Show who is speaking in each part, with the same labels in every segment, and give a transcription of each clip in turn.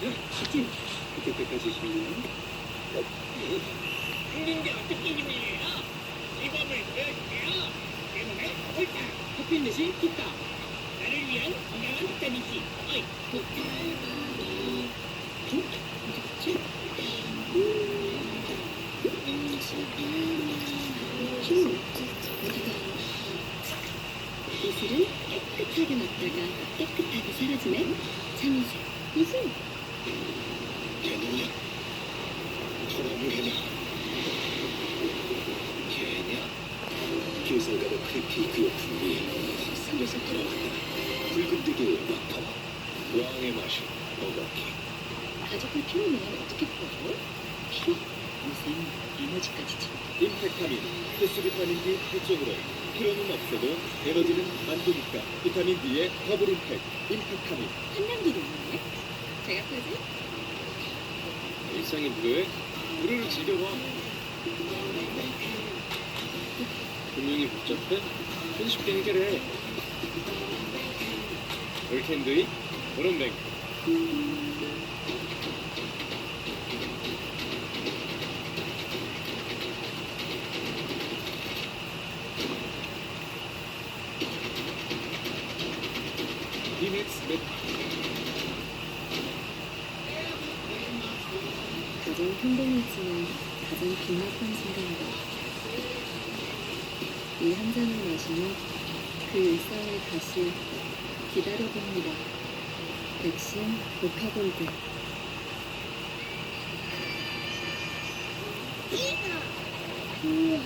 Speaker 1: 쉽지? 그때 때까지 힘들면
Speaker 2: 죽는 게 어떻게 힘을 내요? 시범을 보여줄게요. 때문에 옳다.
Speaker 1: 햇빛 대신 있다.
Speaker 2: 나를 위한 건강한 비타민C. 어이?
Speaker 3: 이슬은 깨끗하게 맞다가 깨끗하게 사라지네. 참이슬, 이슬.
Speaker 1: 걔냐? 돌아오는 걔냐? 걔냐? 교살가도 크리피크의 분비 상에서 들어왔다. 붉은 되게 막타. 왕의 맛이 어각해.
Speaker 3: 가족을 피우면 어떻게 풀어줘? 피로? 무슨 에너지까지 참.
Speaker 1: 임팩타민, 흡수 비타민 D 한쪽으로 필요는 없어도 에너지는 만드니까 비타민 D의 더블 임팩, 임팩타민.
Speaker 3: 한남기도 있네. 제가 풀지?
Speaker 1: 일상의 무료에 무료를 즐겨봐. 분명히 복잡해? 손쉽게 해결해. 올캔드이 오른뱅. 리믹스 몇
Speaker 3: 가장 평범하 지만 가장 빛났던 순간이다. 이 한 잔을 마시며 그 일상을 다시 기다려봅니다. 백신 모카골드. 우와.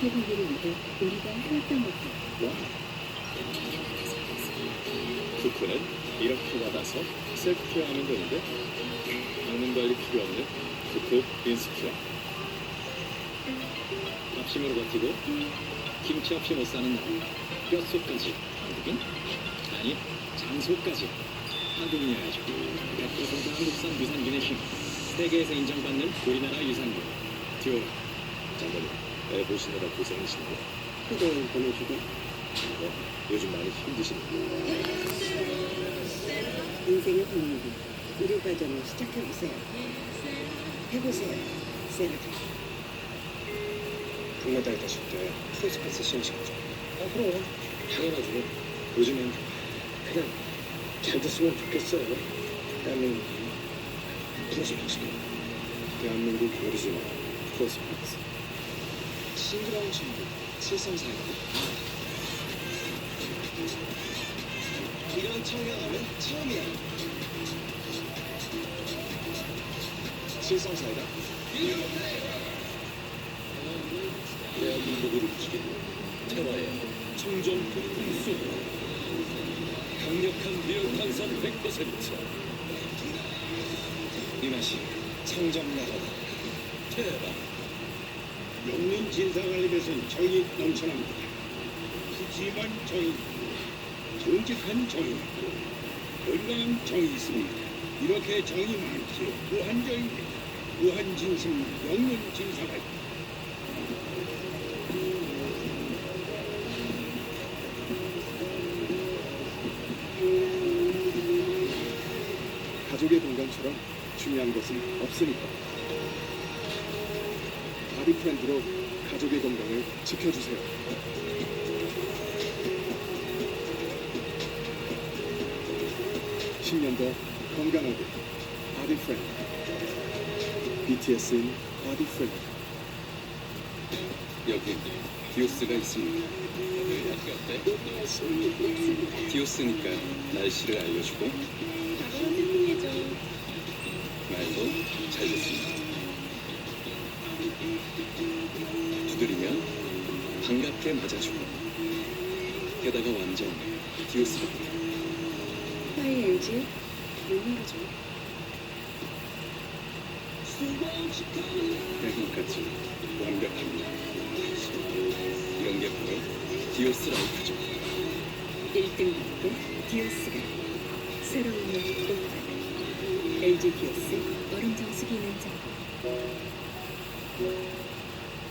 Speaker 3: 정수기 거기를 위해 우리가 해왔던 것들.
Speaker 1: 뭐? 쿠쿠는 이렇게 받아서 셀프케어 하면 되는데 방문 관리 필요 없는 쿠쿠 인스큐어 합심으로 버티고 김치 없이 못 사는 나 뼛속까지 한국인? 아니 장소까지 한국인이어야죠 100% 한국산 유산균의 힘 세계에서 인정받는 우리나라 유산균 듀오 장모님 애 보시느라 고생이신데 후원 보내주고 네, 요즘 많이 힘드시네요
Speaker 4: 인생의 본능이 의료 과정을 시작해보세요. 해보세요. 세라가.
Speaker 1: 국내다에 가실 때 프로스패스 신청하죠. 아 그럼 당연하죠. 요즘엔 그냥 잘 됐으면 좋겠어요. 대한민국 프로스패스 대한민국 오리지널 프로스패스 싱그러운 친구 734 이런 청량함은 처음이야. 734다. 대한민국을 움직이는 테라의 청정국 공수 강력한 미륵탄산 100%. 이 맛이 청정나라다. 테라.
Speaker 5: 영문 진사관립에선 정이 넘쳐납니다. 푸짐한 정이, 정직한 정이, 건강한 정이 있습니다. 이렇게 정이 많기에 무한정입니다. 무한진심 영문 진사관립.
Speaker 1: 가족의 건강처럼 중요한 것은 없으니까. 프렌드로 가족의 건강을 지켜주세요. (10년) 더 건강하게 바디 프렌드. BTS인 바디 프렌드. 여기 디오스가 있습니다. 여기 어때? 디오스니까 날씨를 알려주고 두드리면 반갑게 맞아주고 게다가 완전 디오스랍니다.
Speaker 3: 파이 LG 좋아?
Speaker 1: 백인까지 시작합니다. 이런 게 바로 디오스 라이프죠.
Speaker 3: 1등답게 디오스가 새로운 날 꽃바다 LG 디오스 얼음 정수기 냉장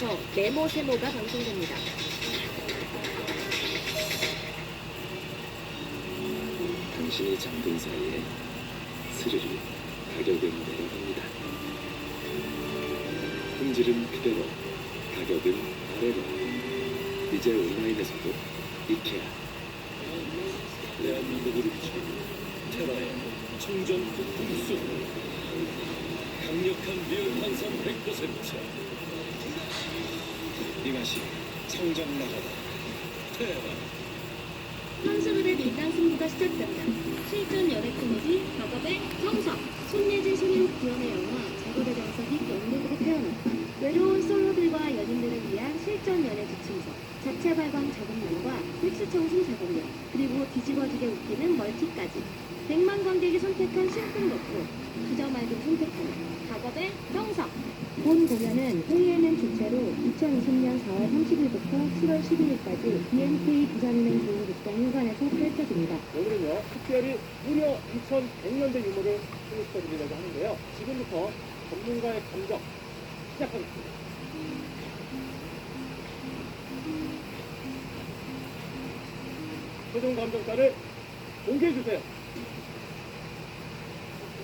Speaker 3: 고 이어서 네모 세모가 방송됩니다.
Speaker 1: 당신이 잠든 사이에 스르르 가격은 내려갑니다. 품질은 그대로, 가격은 아래로. 이제 온라인에서도 이케아. 대한민국을 비추는 테라의 청정 국수. 강력한 멸 환산 100%. 이 맛이 청정 나가다. 테라.
Speaker 6: 선수들의 밀당 승부가 시작된다. 실전 연애 코미디 벽업의 정석 손예진 손인 구현의 영화 제거대 정석이 영국으로 태어났다. 외로운 솔로들과 연인들을 위한 실전 연애 지침서 자체 발광 작업량과 믹스 청순 작업량 그리고 뒤집어지게 웃기는 멀티까지 100만 관객이 선택한 심쿵 노트 그저 맑은 선택하는 작업의 정석 본 공연은 ANN 주최로 2020년 4월 30일부터 7월 11일까지 BNK 부산은행 교육극장 휴관에서 펼쳐집니다.
Speaker 2: 오늘은요 특별히 무려 2100년대 유머를 소개시켜드리려고 하는데요. 지금부터 전문가의 감정 시작하겠습니다. 최종 감정가를 공개해 주세요.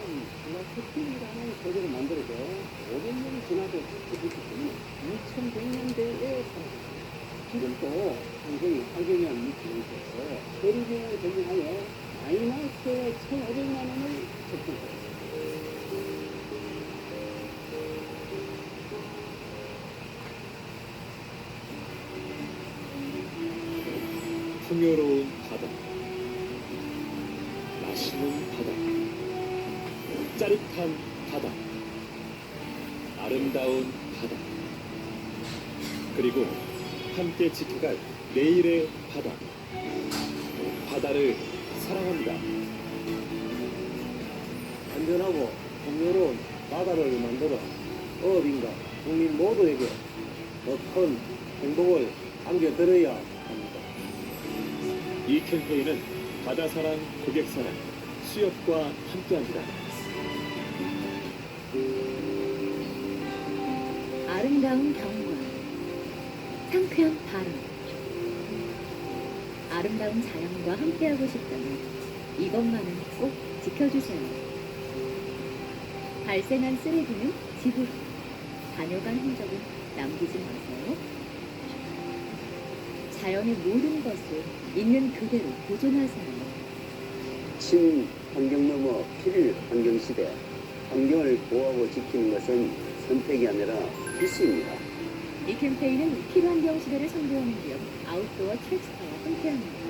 Speaker 4: 제가 커피라는 제도를 만들어서 500년이 지나도 때문에 2100년대에 살았습니다. 지금도 굉장히 환경에 미치고 있어서 대리비용을 전용하여 마이너스 1,500만 원을 적정했습니다.
Speaker 1: 풍요로운 바다, 짜릿한 바다, 아름다운 바다, 그리고 함께 지켜갈 내일의 바다. 바다를 사랑합니다.
Speaker 2: 안전하고 풍요로운 바다를 만들어 어딘가 국민 모두에게 더 큰 행복을 안겨드려야 합니다.
Speaker 1: 이 캠페인은 바다 사랑, 고객 사랑, 수협과 함께합니다.
Speaker 3: 아름다운 경관, 상쾌한 바람. 아름다운 자연과 함께하고 싶다면 이것만은 꼭 지켜주세요. 발생한 쓰레기는 집으로, 다녀간 흔적은 남기지 마세요. 자연의 모든 것을 있는 그대로 보존하세요.
Speaker 7: 친환경 넘어 필환경 시대 환경을 보호하고 지키는 것은 선택이 아니라 필수입니다.
Speaker 3: 이 캠페인은 필환경 시대를 선도하는 기업 아웃도어 트랙스타와 함께합니다.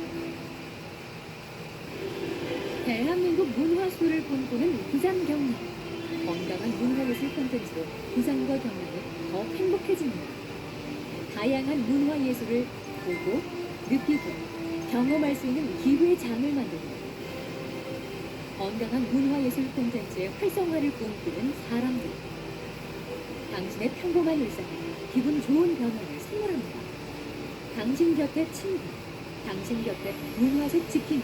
Speaker 3: 대한민국 문화수를 꿈꾸는 부산 경남. 건강한 문화예술 콘텐츠로 부산과 경남이 더 행복해집니다. 다양한 문화예술을 보고, 느끼고, 경험할 수 있는 기회장을 만듭니다. 건강한 문화예술 콘텐츠의 활성화를 꿈꾸는 사람들. 당신의 평범한 일상에 기분 좋은 변화를 선물합니다. 당신 곁에 친구, 당신 곁에 문화색 지킴이,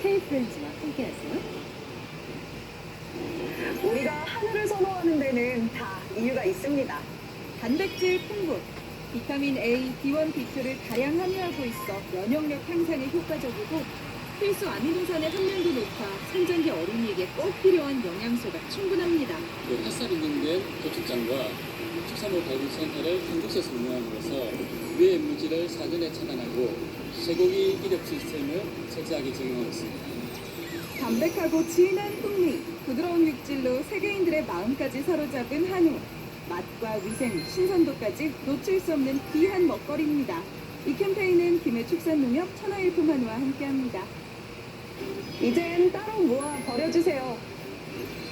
Speaker 3: K-프렌즈와 함께하세요.
Speaker 8: 우리가 하늘을 선호하는 데는 다 이유가 있습니다. 단백질 풍부, 비타민 A, B1, B2를 다량 함유하고 있어 면역력 향상에 효과적이고 필수 아미노산의 함량도 높아 산전기 어린이에게 꼭 필요한 영양소가 충분합니다.
Speaker 9: 그 햇살 있는 도축장과 축산물 발굴센터를 한 곳에서 운영함으로써 위해 물질을 사전에 차단하고 쇠고기 이력 시스템을 철저하게 적용하고 있습니다.
Speaker 8: 담백하고 진한 풍미, 부드러운 육질로 세계인들의 마음까지 사로잡은 한우. 맛과 위생, 신선도까지 놓칠 수 없는 귀한 먹거리입니다. 이 캠페인은 김해 축산농협 천하일품 한우와 함께합니다. 이젠 따로 모아 버려주세요.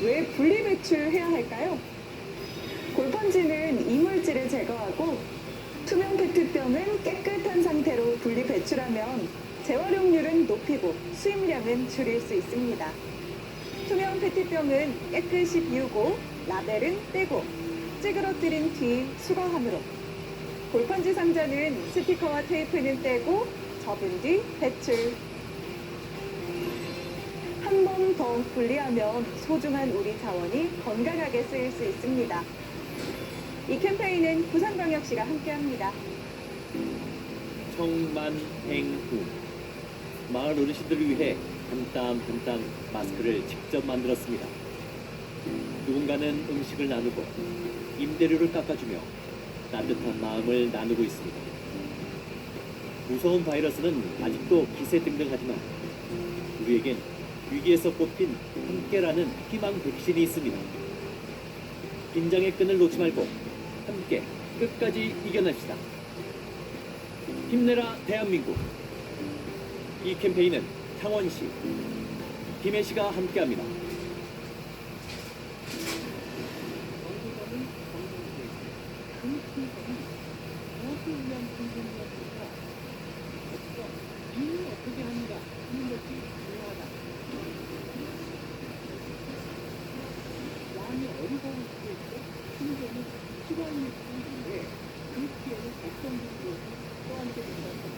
Speaker 8: 왜 분리배출해야 할까요? 골펀지는 이물질을 제거하고 투명 페트병은 깨끗한 상태로 분리 배출하면 재활용률은 높이고 수입량은 줄일 수 있습니다. 투명 페트병은 깨끗이 비우고 라벨은 떼고 찌그러뜨린 뒤 수거함으로 골펀지 상자는 스티커와 테이프는 떼고 접은 뒤 배출 한 번 더 분리하면 소중한 우리 자원이 건강하게 쓰일 수 있습니다. 이 캠페인은 부산광역시가 함께합니다.
Speaker 10: 청만행후 마을 어르신들을 위해 한땀 한 땀 마스크를 직접 만들었습니다. 누군가는 음식을 나누고 임대료를 깎아주며 따뜻한 마음을 나누고 있습니다. 무서운 바이러스는 아직도 기세등등하지만 우리에겐 위기에서 꽃핀 함께라는 희망 백신이 있습니다. 긴장의 끈을 놓지 말고 함께 끝까지 이겨냅시다. 힘내라 대한민국. 이 캠페인은 창원시, 김해시가 함께합니다.
Speaker 11: 어떻게 하는가
Speaker 2: 하는 것이
Speaker 11: 심지어는 시간이 있는데 그 뒤에는 백성들도 떠안게 된다는